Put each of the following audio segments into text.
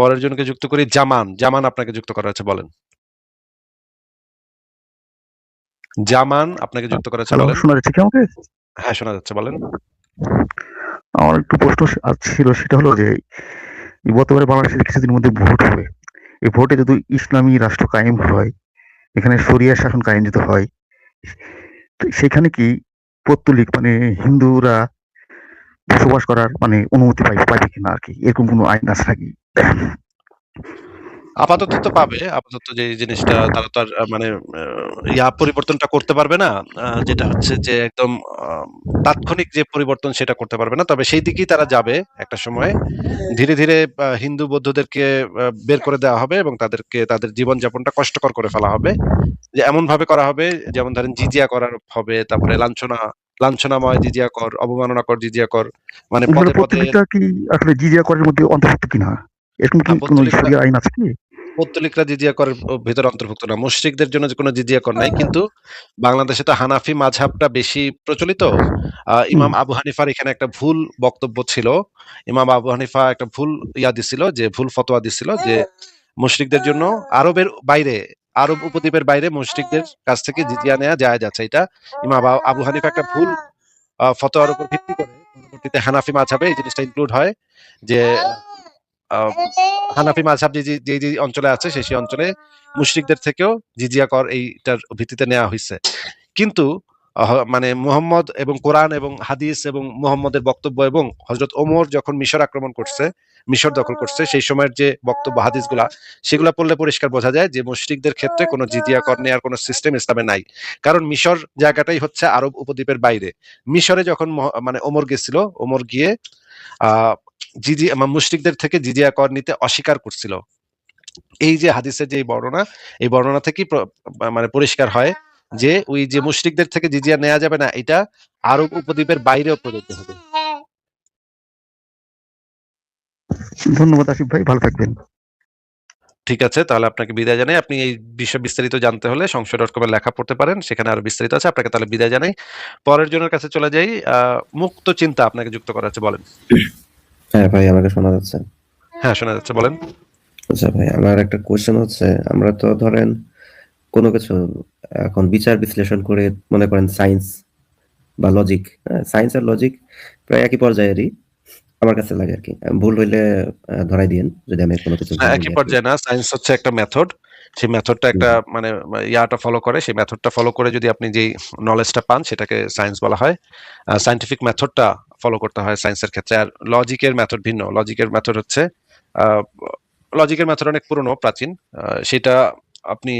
পরের জনকে যুক্ত করি জামান জামান আপনাকে যুক্ত করা হচ্ছে বলেন। জামান আপনাকে যুক্ত করা হচ্ছে বলেন। শোনা যাচ্ছে কি আমাকে? হ্যাঁ শোনা যাচ্ছে বলেন। আমার একটু প্রশ্ন ছিল সেটা হলো যে বর্তমানে বাংলাদেশের কিছুদিনের মধ্যে ভোট হবে। এই ভোটে যদি ইসলামী রাষ্ট্র কায়েম হয় এখানে শরিয়া শাসন কায়েম যদি হয় সেখানে কি পত্তলিক মানে হিন্দুরা বসবাস করার মানে অনুমতি পাইবে পাইবে কিনা আর কি? এরকম কোনো আইন আছে নাকি? আপাতত তো পাবে আপাতত যে জিনিসটা তারা তো আর মানে ইয়া পরিবর্তনটা করতে পারবে না যেটা হচ্ছে যে একদম তাৎক্ষণিক যে পরিবর্তন সেটা করতে পারবে না। তবে সেই দিকেই তারা যাবে একটা সময়। ধীরে ধীরে হিন্দু বৌদ্ধদেরকে বের করে দেওয়া হবে এবং তাদেরকে তাদের জীবনযাপনটা কষ্টকর করে ফেলা হবে। যে এমন ভাবে করা হবে যেমন ধরেন জিজিয়া করার হবে তারপরে লাঞ্ছনা লাঞ্ছনাময় জিজিয়া কর অবমাননা কর জিজিয়া কর মানে পদে পদে কি আসলে জিজিয়া করের মধ্যে অন্তর্ভুক্ত কিনা? এরকম কি কোনো পত্তলিকরা- আইন আছে কি? পৌত্তলিকরা জিজিয়া করের ভিতরে অন্তর্ভুক্ত না। মুশরিকদের জন্য যে কোনো জিজিয়া কর নাই কিন্তু বাংলাদেশে তো হানাফি মাঝহাবটা বেশি প্রচলিত। ইমাম আবু হানিফার এখানে একটা ভুল বক্তব্য ছিল। ইমাম আবু হানিফা একটা ভুল ইয়া দিছিল যে ভুল ফতোয়া দিছিল যে মুশরিকদের জন্য আরবের বাইরে আরব উপদ্বীপের বাইরে মুশরিকদের কাছ থেকে জিজিয়া নেওয়া যায় যাচ্ছে এটা ইমাম আবু- হানিফা একটা ভুল ফতোয়ার উপর ভিত্তি করে। পরবর্তীতে হানাফি মাঝহাবে এই জিনিসটা ইনক্লুড হয় যে হানাফি মাঝহাব যে, যে- যে অঞ্চলে আছে সেই সেই অঞ্চলে মুশরিকদের থেকেও জিজিয়া কর এইটার ভিত্তিতে নেওয়া হয়েছে কিন্তু মানে মুহাম্মদ এবং কোরআন এবং হাদিস এবং মুহাম্মদের বক্তব্য এবং হজরত ওমর যখন মিশর আক্রমণ করছে, মিশর দখল করছে, সেই সময়ের যে বক্তব্য, হাদিসগুলা, সেগুলা পড়লে পরিষ্কার বোঝা যায় যে মুশরিকদের ক্ষেত্রে কোনো জিজিয়া কর নেওয়ার কোনো সিস্টেম ইসলামে নাই। কারণ মিশর জায়গাটাই হচ্ছে আরব উপদ্বীপের বাইরে। মিশরে যখন মানে ওমর গেছিল, ওমর গিয়ে জিজি মুশরিকদের থেকে জিজিয়া কর নিতে অস্বীকার করছিল। এই যে হাদিসের যে বর্ণনা এই বর্ণনা থেকেই মানে পরিষ্কার হয় যে ওই যে মুশরিকদের থেকে জিজিয়া নেওয়া যাবে না এটা আরব উপদ্বীপের বাইরেও প্রযোজ্য হবে। ধন্যবাদ আসিফ ভাই ভালো থাকবেন। ঠিক আছে তাহলে আপনাকে বিদায় জানাই। আপনি এই বিষয়ে বিস্তারিত জানতে হলে সংশয় ডট কমের লেখা পড়তে পারেন সেখানে আরও বিস্তারিত আছে আপনাকে তাহলে বিদায় জানাই। পরের জনের কাছে চলে যাই আহ, মুক্ত চিন্তা আপনাকে যুক্ত করা আছে বলেন। হ্যাঁ ভাই আমাকে শোনা যাচ্ছে। হ্যাঁ শোনা যাচ্ছে বলেন। আচ্ছা ভাই আমার একটা কোশ্চেন হচ্ছে আমরা তো ধরেন কোনো কিছু এখন বিচার বিশ্লেষণ করে মনে করেন সায়েন্স বা লজিক সায়েন্স আর লজিক প্রায় একই পর্যায়েরই আমার কাছে লাগে আর কি। ভুল হইলে ধরাই দিয়েন যদি আমি কোনো কিছু বলি একই পর্যায়ে না সায়েন্স হচ্ছে একটা মেথড সেই মেথডটা একটা মানে ইয়াটা ফলো করে। সেই মেথডটা ফলো করে যদি আপনি যেই নলেজটা পান সেটাকে সায়েন্স বলা হয়। সায়েন্টিফিক মেথডটা ফলো করতে হয় সায়েন্সের ক্ষেত্রে। আর লজিকের মেথড ভিন্ন। লজিকের মেথড হচ্ছে লজিকের মেথড অনেক পুরনো প্রাচীন। সেটা আপনি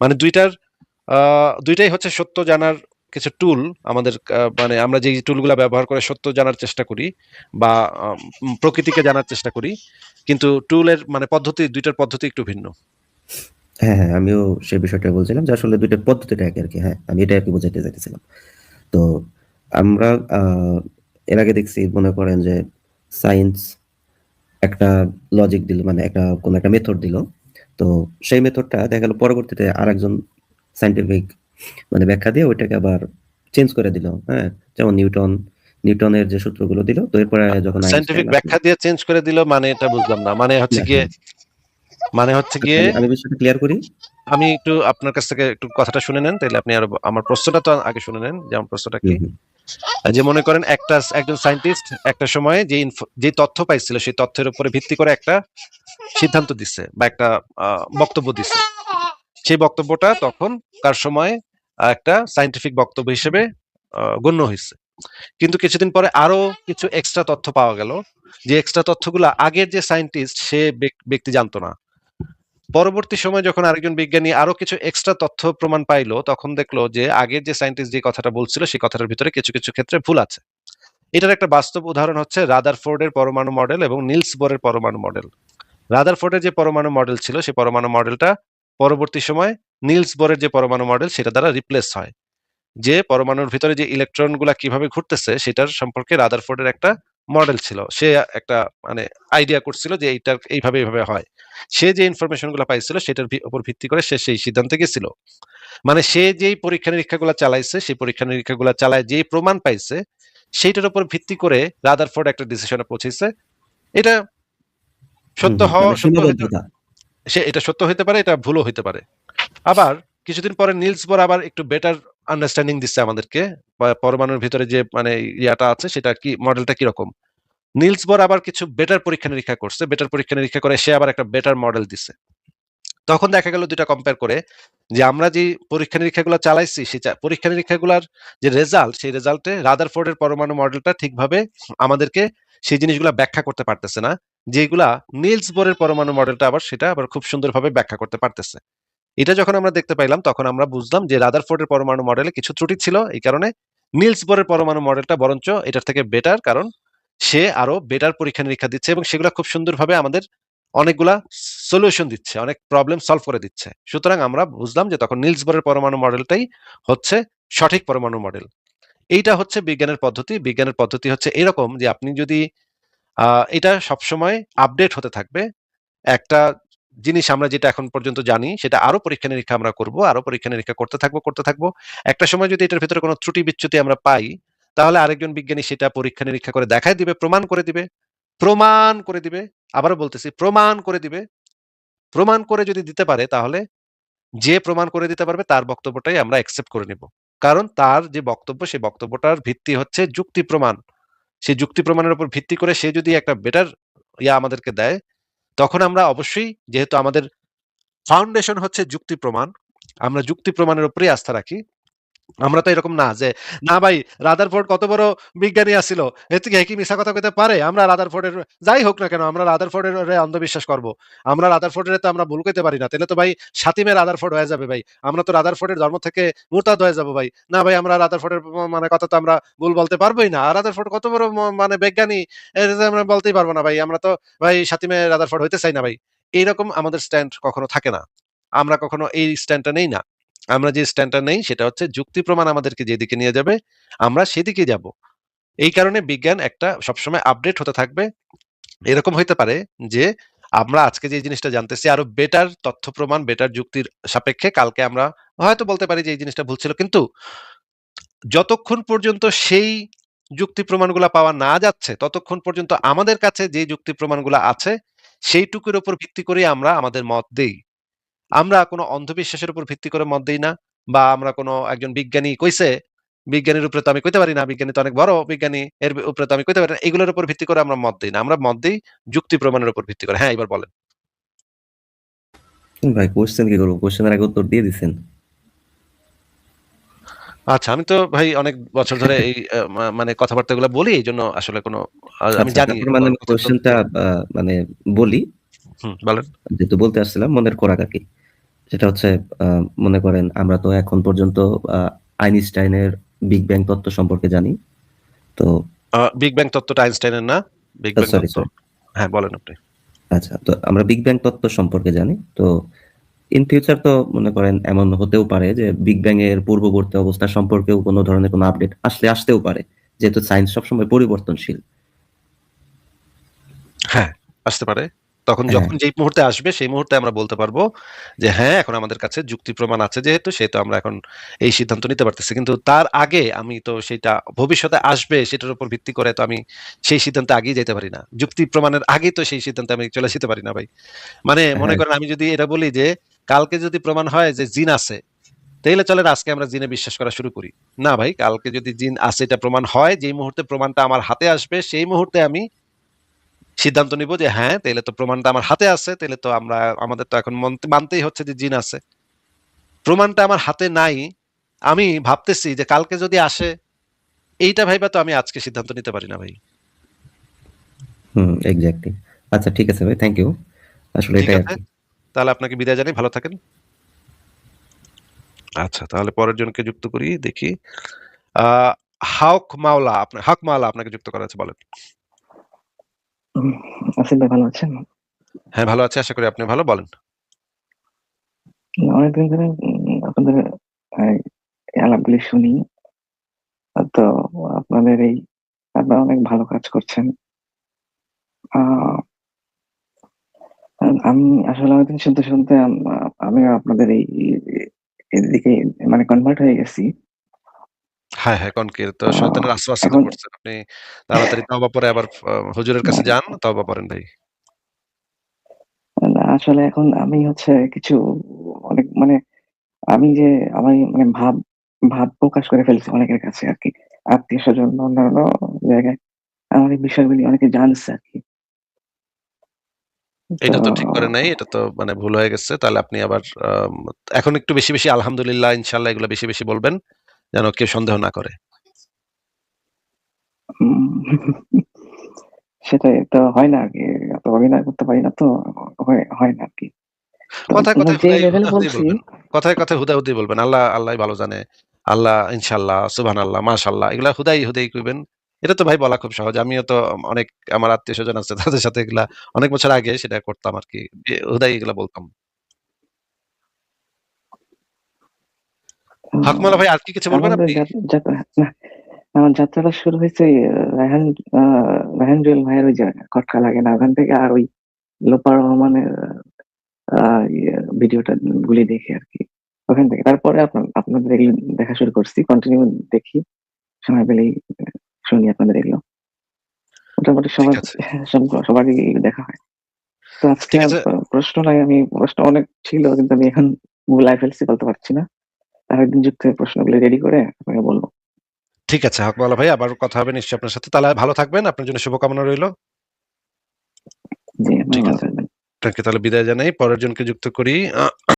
মানে দুইটার দুইটাই হচ্ছে সত্য জানার কিছু টুল আমাদের মানে আমরা যেই টুলগুলো ব্যবহার করে সত্য জানার চেষ্টা করি বা প্রকৃতিকে জানার চেষ্টা করি। কিন্তু টুলের মানে পদ্ধতি দুইটার পদ্ধতি একটু ভিন্ন। হ্যাঁ হ্যাঁ আমিও সেই বিষয়টা বলছিলাম যে আসলে দুইটার পদ্ধতিটা একই আর কি। হ্যাঁ আমি এটা আর কি চাইতেছিলাম। তো আমরা এর আগে দেখছি মনে করেন যে সায়েন্স একটা লজিক দিল মানে একটা কোন একটা মেথড দিল। তো সেই মেথডটা দেখা গেল পরবর্তীতে আরেকজন সাইন্টিফিক মানে ব্যাখ্যা দিয়ে ওইটাকে আবার চেঞ্জ করে দিল। হ্যাঁ যেমন নিউটন নিউটনের যে সূত্রগুলো দিল তো এরপরে যখন সাইন্টিফিক ব্যাখ্যা দিয়ে চেঞ্জ করে দিল মানে এটা বুঝলাম না। মানে হচ্ছে গিয়ে মানে হচ্ছে গিয়ে আমি- বিষয়টা ক্লিয়ার করি। আমি একটু আপনার কাছ থেকে একটু কথাটা শুনে নেন তাহলে আপনি আর আমার প্রশ্নটা তো আগে শুনে নেন যেমন প্রশ্নটা কি। যে মনে করেন একটা একজন সায়েন্টিস্ট একটা সময়ে যে যে তথ্য পাইছিল সেই তথ্যের উপরে ভিত্তি করে একটা সিদ্ধান্ত দিচ্ছে বা একটা বক্তব্য দিচ্ছে সেই বক্তব্যটা তখন কার সময় একটা সায়েন্টিফিক বক্তব্য হিসেবে গণ্য হয়েছে কিন্তু কিছুদিন পরে আরও কিছু এক্সট্রা তথ্য পাওয়া গেল। যে এক্সট্রা তথ্যগুলো আগের যে সায়েন্টিস্ট সে ব্যক্তি জানতো না। পরবর্তী সময় যখন আরেকজন বিজ্ঞানী আরও কিছু এক্সট্রা তথ্য প্রমাণ পাইলো, তখন দেখল যে আগের যে সায়েন্টিস্ট যে কথাটা বলছিল সেই কথাটার ভিতরে কিছু কিছু ক্ষেত্রে ভুল আছে। এটার একটা বাস্তব উদাহরণ হচ্ছে রাদারফোর্ডের পরমাণু মডেল এবং নিলস বোরের পরমাণু মডেল রাদারফোর্ডের যে পরমাণু মডেল ছিল সেই পরমাণু মডেলটা পরবর্তী সময় নিলস বোরের যে পরমাণু মডেল সেটা দ্বারা রিপ্লেস হয়। যে পরমাণুর ভিতরে যে ইলেকট্রনগুলা কীভাবে ঘুরতেছে, সেটার সম্পর্কে রাদারফোর্ডের একটা মডেল ছিল। সে একটা মানে আইডিয়া করছিল যে এইটার এইভাবে এইভাবে হয়। সে যে ইনফরমেশনগুলো পাইছিল সেটার উপর ভিত্তি করে সে সেই সিদ্ধান্তে গেছিল। মানে সে যেই পরীক্ষা নিরীক্ষাগুলো চালাইছে সেই পরীক্ষা নিরীক্ষাগুলো চালায় যেই প্রমাণ পাইছে সেইটার উপর ভিত্তি করে রাদারফোর্ড একটা ডিসিশনে পৌঁছেছে। এটা সত্য হওয়া সত্য হইতে সে এটা সত্য হইতে পারে, এটা ভুলও হইতে পারে। আবার কিছুদিন পরে নিলস বোর আবার একটু বেটার আন্ডারস্ট্যান্ডিং দিচ্ছে আমাদেরকে। পরমাণুর ভিতরে যে মানে ইয়াটা আছে সেটা কি মডেলটা কীরকম। নিলস বোর আবার কিছু বেটার পরীক্ষা-নিরীক্ষা করছে। বেটার পরীক্ষা-নিরীক্ষা করে সে আবার একটা বেটার মডেল দিছে। তখন দেখা গেল ২ টা কম্পেয়ার করে যে, আমরা যে পরীক্ষা-নিরীক্ষাগুলো চালাইছি সেই চা পরীক্ষা-নিরীক্ষাগুলার যে রেজাল্ট সেই রেজাল্টে রাদারফোর্ডের পরমাণু মডেলটা ঠিকভাবে আমাদেরকে সেই জিনিসগুলা ব্যাখ্যা করতে পারতেছে না। যেগুলা নিলস বোরের পরমাণু মডেলটা আবার সেটা আবার খুব সুন্দরভাবে ব্যাখ্যা করতে পারতেছে। এটা যখন আমরা দেখতে পাইলাম, তখন আমরা বুঝলাম যে রাদারফোর্ডের পরমাণু মডেলে কিছু ত্রুটি ছিল। এই কারণে নিলস বোরের পরমাণু মডেলটা বরঞ্চ এটার থেকে বেটার কারণ সে আরও বেটার পরীক্ষা-নিরীক্ষা দিচ্ছে এবং সেগুলো খুব সুন্দরভাবে আমাদের অনেকগুলা সলিউশন দিচ্ছে। অনেক প্রবলেম সলভ করে দিচ্ছে। সুতরাং আমরা বুঝলাম যে তখন নিলস বোরের পরমাণু মডেলটাই হচ্ছে সঠিক পরমাণু মডেল। এইটা হচ্ছে বিজ্ঞানের পদ্ধতি। বিজ্ঞানের পদ্ধতি হচ্ছে এরকম যে আপনি যদি এটা সবসময় আপডেট হতে থাকবে। একটা জিনিস আমরা যেটা এখন পর্যন্ত জানি সেটা আরও পরীক্ষা-নিরীক্ষা আমরা করব। আরও পরীক্ষা-নিরীক্ষা করতে থাকব, করতে থাকব। একটা সময় যদি এটার ভেতরে কোনো ত্রুটি-বিচ্যুতি আমরা পাই, তাহলে আরেকজন বিজ্ঞানী সেটা পরীক্ষা-নিরীক্ষা করে দেখায় দিবে, প্রমাণ করে দিবে। প্রমাণ করে দিবে। আবারও বলতেছি প্রমাণ করে দিবে। প্রমাণ করে যদি দিতে পারে তাহলে যে প্রমাণ করে দিতে পারবে তার বক্তব্যটাই আমরা অ্যাকসেপ্ট করে নিব। কারণ তার যে বক্তব্য সেই বক্তব্যটার ভিত্তি হচ্ছে যুক্তি প্রমাণ। সেই যুক্তি প্রমাণের উপর ভিত্তি করে সে যদি একটা বেটার ইয়া আমাদেরকে দেয়, তখন আমরা অবশ্যই যেহেতু আমাদের ফাউন্ডেশন হচ্ছে যুক্তি প্রমাণ, আমরা যুক্তি প্রমাণের উপরেই আস্থা রাখি। আমরা তো এরকম না যে, "না ভাই রাদার রাদারফোর্ড কত বড় বিজ্ঞানী আছিল। এর থেকে কি মিছা কথা কইতে পারে? আমরা রাদারফোর্ডের যাই হোক না কেন আমরা রাদারফোর্ডের রে অন্ধবিশ্বাস করব। আমরা রাদারফোর্ডের তো আমরা ভুল কইতে পারি না। তাইলে তো ভাই সাতিমে রাদারফোর্ড হয়ে যাবে ভাই। আমরা তো রাদারফোর্ডের ধর্ম থেকে মুরতাদ হয়ে যাব ভাই। না ভাই আমরা রাদারফোর্ডের ম মানে কথা তো আমরা ভুল বলতে পারবোই না। আর রাদার রাদারফোর্ড কত বড় মানে বিজ্ঞানী এটা আমরা বলতেই পারব না ভাই। আমরা তো ভাই সাতিমে রাদারফোর্ড হইতে চাই না ভাই। এইরকম আমাদের স্ট্যান্ড কখনো থাকে না। আমরা কখনো এই স্ট্যান্ডটা নেই না। আমরা যে স্ট্যান্ডটা নেই সেটা হচ্ছে যুক্তি প্রমাণ আমাদেরকে যেদিকে নিয়ে যাবে আমরা সেদিকে যাব। এই কারণে বিজ্ঞান একটা সবসময় আপডেট হতে থাকবে। এরকম হইতে পারে যে আমরা আজকে যে জিনিসটা জানতেছি আরও বেটার তথ্য প্রমাণ, বেটার যুক্তির সাপেক্ষে কালকে আমরা হয়তো বলতে পারি যে এই জিনিসটা ভুল ছিল। কিন্তু যতক্ষণ পর্যন্ত সেই যুক্তি প্রমাণগুলো পাওয়া না যাচ্ছে, ততক্ষণ পর্যন্ত আমাদের কাছে যে যুক্তি প্রমাণগুলো আছে, সেইটুকুর উপর ভিত্তি করেই আমরা আমাদের মত দেই। আমরা কোনো অন্ধবিশ্বাসের উপর ভিত্তি করে মত দেই না বা আমরা কোনো একজন বিজ্ঞানী কইছে, বিজ্ঞানীর উপরে তো আমি কইতে পারি না। বিজ্ঞানী তো অনেক বড় বিজ্ঞানী। এর উপরে তো আমি কইতে পারি না। এগুলোর উপর ভিত্তি করে আমরা মত দেই না। আমরা মত দেই যুক্তি প্রমাণের উপর ভিত্তি করে। হ্যাঁ, এবার বলেন। ভাই কোয়েশ্চেন কি করব? কোয়েশ্চেনের আগে উত্তর দিয়ে দিছেন। আচ্ছা, আমি তো ভাই অনেক বছর ধরে এই মানে কথাবার্তাগুলো বলি। এইজন্য আসলে কোনো আমি আচ্ছা, জানি মানে আ মানে বলি। বলেন। যেহেতু বলতে আসছিলাম মনের খোরাক আরকি। সেটা হচ্ছে মনে করেন আমরা তো এখন পর্যন্ত আইনস্টাইনের বিগ ব্যাং তত্ত্ব সম্পর্কে জানি। তো বিগ ব্যাং তত্ত্বটা আইনস্টাইনের না? বিগ ব্যাং সরি, তত্ত্ব। হ্যাঁ, বলেন আপনি। আচ্ছা, তো আমরা বিগ ব্যাং তত্ত্ব সম্পর্কে জানি। তো ইন ফিউচার তো মনে করেন এমন হতেও পারে যে বিগ ব্যাং এর পূর্ববর্তী অবস্থা সম্পর্কেও কোনো ধরনের কোনো আপডেট আসলে আসতেও পারে। যেহেতু সায়েন্স সবসময় পরিবর্তনশীল। হ্যাঁ, আসতে পারে। তখন হ্যাঁ। যখন যেই মুহূর্তে আসবে সেই মুহূর্তে আমরা বলতে পারব যে হ্যাঁ, এখন আমাদের কাছে যুক্তি প্রমাণ আছে যেহেতু সেহেতু আমরা এখন এই সিদ্ধান্ত নিতে পারতেছি। কিন্তু তার আগে আমি তো সেইটা ভবিষ্যতে আসবে সেটার উপর ভিত্তি করে তো আমি সেই সিদ্ধান্তে আগেই যাইতে পারি না। যুক্তি প্রমাণের আগেই তো সেই সিদ্ধান্তে আমি চলে যেতে পারি না ভাই। মানে মনে হ্যাঁ। করেন আমি যদি এটা বলি যে কালকে যদি প্রমাণ হয় যে জিন আছে, তাইলে চলেন আজকে আমরা জিনে বিশ্বাস করা শুরু করি। না ভাই, কালকে যদি জিন আছে এটা প্রমাণ হয়, যেই মুহূর্তে প্রমাণটা আমার হাতে আসবে সেই মুহূর্তে আমি সিদ্ধান্ত নিব যে হ্যাঁ, তাইলে তো প্রমাণটা আমার হাতে আছে। তাইলে তো আমরা আমাদের তো এখন মানতেই হচ্ছে যে জিন আছে। প্রমাণটা আমার হাতে নাই। আমি ভাবতেছি যে কালকে যদি আসে, এইটা ভাইবা তো আমি আজকে সিদ্ধান্ত নিতে পারি না ভাই। Hmm, exactly. আচ্ছা ঠিক আছে ভাই, থ্যাংক ইউ। আসলে এটাই তাহলে আপনাকে বিদায় জানাই। ভালো থাকেন। আচ্ছা, তাহলে পরের জনকে যুক্ত করি। দেখি। আ হাওক মাওলা আপনা হক মাওলা আপনাকে যুক্ত করা আছে বলেন। আসিফ ভাই ভালো আছেন? হ্যাঁ, ভালো আছি। আশা করি আপনি ভালো। বলেন। অনেকদিন ধরে আপনাদের আলাপগুলি শুনি। তো আপনাদের এই আপনারা অনেক ভালো কাজ করছেন। আমি আসলে অনেকদিন শুনতে, শুনতে আম আপনাদের এই এদিকে মানে কনভার্ট হয়ে গেছি। হ্যাঁ, হ্যাঁ, কনকির তো শয়তানের এখন। আপনি তাড়াতাড়ি তওবা পড়ে আবার আ হুজুরের কাছে যান, তওবা পড়েন ভাই। আসলে এখন আমি হচ্ছে কিছু অনেক মানে আমি যে আমি মানে ভাব ভাব প্রকাশ করে ফেলছি অনেকের কাছে আরকি। আত্মীয়স্বজন অন্যান্য জায়গায় আমার এই বিষয়গুলি অনেকে জানছে আরকি। এটা তো তো ঠিক করে নাই। এটা তো মানে ভুল হয়ে গেছে। তাহলে আপনি আবার আম এখন একটু বেশি, বেশি আলহামদুলিল্লাহ, ইনশাআল্লাহ এগুলো বেশি, বেশি বলবেন। যেন কেউ সন্দেহ না করে। সেটাই তো হয় না আরকি। এত অভিনয় করতে পারি না তো হয় না আরকি। তো কথায়, কথায় বলবেন। কথায়, কথায় হুদাহুদি বলবেন। আল্লাহ, আল্লাহই ভালো জানে। আল্লাহ, ইনশাআল্লাহ, সুবহানাল্লাহ, মাশাআল্লাহ এগুলা হুদাই, হুদাই কইবেন। এটা তো ভাই বলা খুব সহজ। আমিও তো অনেক আমার আত্মীয় স্বজন আছে তাদের সাথে এগুলা অনেক বছর আগে সেটা করতাম আরকি। এ হুদাই এগুলা বলতাম। হকমালা ভাই আর কি কিছু বলবেন আপনি? আমার যাত্রাটা শুরু হয়েছে রায়হান রায়হান জুয়েল ভাইয়ের ওই যে কটকা লাগে না ওখান থেকে আর ওই লোপার রহমানের ইয়ে ভিডিওটা গুলি দেখে আরকি। ওখান থেকে। তারপরে আপনাদের এগুলো দেখা শুরু করছি। কন্টিনিউ দেখি। সময় পেলেই শুনি আপনাদের এগুলো। মোটামুটি সবার সবারই দেখা হয়। তো আজকে আর প্রশ্ন নাই আমি প্রশ্ন অনেক ছিল কিন্তু আমি এখন গুলায় ফেলছি বলতে পারছি না। আরেকদিন যুক্ত হয়ে প্রশ্নগুলো রেডি করে আপনাকে বলব ঠিক আছে হকমালা ভাই আবারও কথা হবে নিশ্চয়ই আপনার সাথে। তাহলে ভালো থাকবেন। আপনার জন্য শুভকামনা রইল জি, ঠিক ভালো আছে। থাকবেন। আপনাকে তাহলে বিদায় জানাই। পরের জনকে যুক্ত করি।